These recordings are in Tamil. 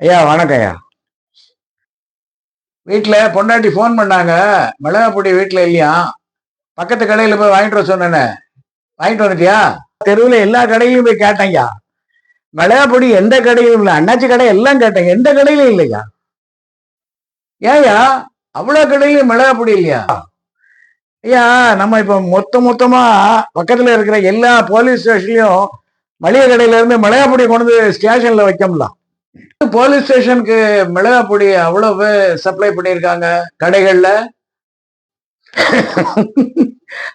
ஐயா வணக்கம் ஐயா. வீட்டில் பொண்டாட்டி ஃபோன் பண்ணாங்க. மிளகாப்பொடி வீட்டில் இல்லையா? பக்கத்து கடையில் போய் வாங்கிட்டு வர சொன்னேனே. வாங்கிட்டு வந்துட்டியா? தெருவில் எல்லா கடையிலையும் போய் கேட்டேன்யா மிளகாப்பொடி எந்த கடையிலும் இல்லை. அண்ணாச்சி கடை எல்லாம் கேட்டேன். எந்த கடையிலும் இல்லையா ஏயா அவ்வளோ கடையிலையும் மிளகாப்பொடி இல்லையா? ஐயா நம்ம இப்போ மொத்த மொத்தமாக பக்கத்தில் இருக்கிற எல்லா போலீஸ் ஸ்டேஷன்லையும் மளிகை கடையிலேருந்து மிளகா பொடி கொண்டு வந்து வைக்கம்லாம் போலீஸ் ஸ்டேஷனுக்கு மிளகா பொடி அவ்வளவு சப்ளை பண்ணியிருக்காங்க கடைகள்ல?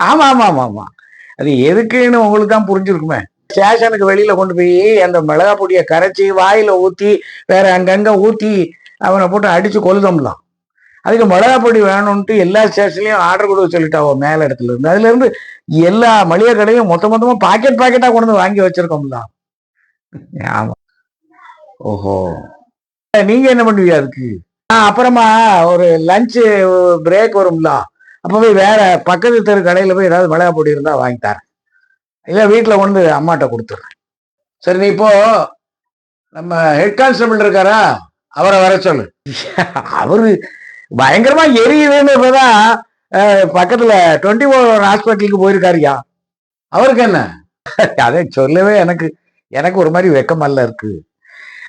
ஆமா ஆமா ஆமா ஆமா. அது எதுக்குன்னு உங்களுக்கு தான் புரிஞ்சிருக்குமே. ஸ்டேஷனுக்கு வெளியில கொண்டு போய் அந்த மிளகா பொடியை கரைச்சி வாயில ஊத்தி வேற அங்கங்க ஊத்தி அவனை போட்டு அடிச்சு கொளுதம்லாம் அதுக்கு மிளகா பொடி வேணும்ட்டு எல்லா ஸ்டேஷன்லயும் ஆர்டர் கொடுக்க சொல்லிட்டாவோ மேல இடத்துல இருந்து. அதுல இருந்து எல்லா மளிகை கடையும் மொத்த மொத்தமா பாக்கெட் பாக்கெட்டா கொண்டு வந்து வாங்கி வச்சிருக்கோம்ல ஆமா. ஓஹோ. நீங்க என்ன பண்ணுவீங்க அதுக்கு? அப்புறமா ஒரு லஞ்ச் பிரேக் வரும்ல. அப்ப போய் வேற பக்கத்து தெரு கடையில போய் ஏதாவது மிளகா பொடி இருந்தா வாங்கி தரேன். இல்ல வீட்டுல கொண்டு அம்மாட்ட கொடுத்துட்றேன் சரி நீ இப்போ நம்ம ஹெட் கான்ஸ்டபிள் இருக்காரா? அவரை வர சொல்லு. அவரு பயங்கரமா எரியுதுன்னு இப்பதான் பக்கத்துல டுவெண்ட்டி ஃபோர் ஹாஸ்பிட்டலுக்கு போயிருக்காருயா அவருக்கு என்ன? அதை சொல்லவே எனக்கு எனக்கு ஒரு மாதிரி வெக்கமல்ல இருக்கு.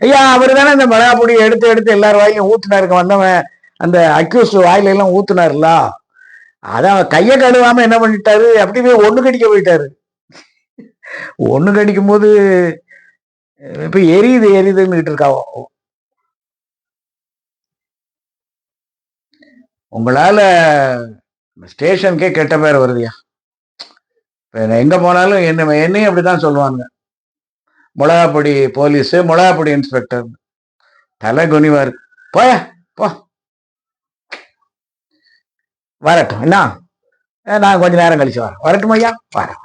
ஐயா அவர் தானே இந்த மிளகாப்பொடி எடுத்து எடுத்து எல்லார் வாயும் ஊத்துனாருங்க. வந்தவன் அந்த அக்யூஸ் வாயில எல்லாம் ஊத்துனாருல அதான் கையை கழுவாம என்ன பண்ணிட்டாரு? அப்படி போய் ஒண்ணு கடிக்க போயிட்டாரு. ஒண்ணு கடிக்கும் போது இப்ப எரியுது எரியுதுன்னு இருக்காவோ உங்களால ஸ்டேஷனுக்கே கெட்ட பேர் வருதுயா இப்ப நான் எங்க போனாலும் என்ன என்னையும் அப்படிதான் சொல்லுவாங்க. மிளகாப்பொடி போலீஸ் மிளகாப்பொடி இன்ஸ்பெக்டர். தலை குனிவார். போய போ. வரட்டும் என்ன? நான் கொஞ்ச நேரம் கழிச்சு வரேன். வரட்டும் ஐயா வரேன்.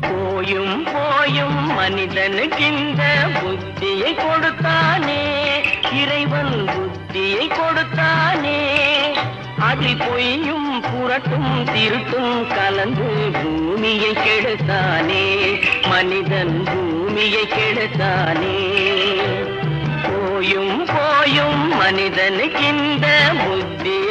போயும் போயும் மனிதனுக்கிந்த புத்தியை கொடுத்தானே. இறைவன் புத்தியை கொடுத்தானே. அதில் பொய்யும் புரட்டும் திருட்டும் கலந்து பூமியை கெடுத்தானே. மனிதன் பூமியை கெடுத்தானே. போயும் போயும் மனிதனுக்கு புத்தி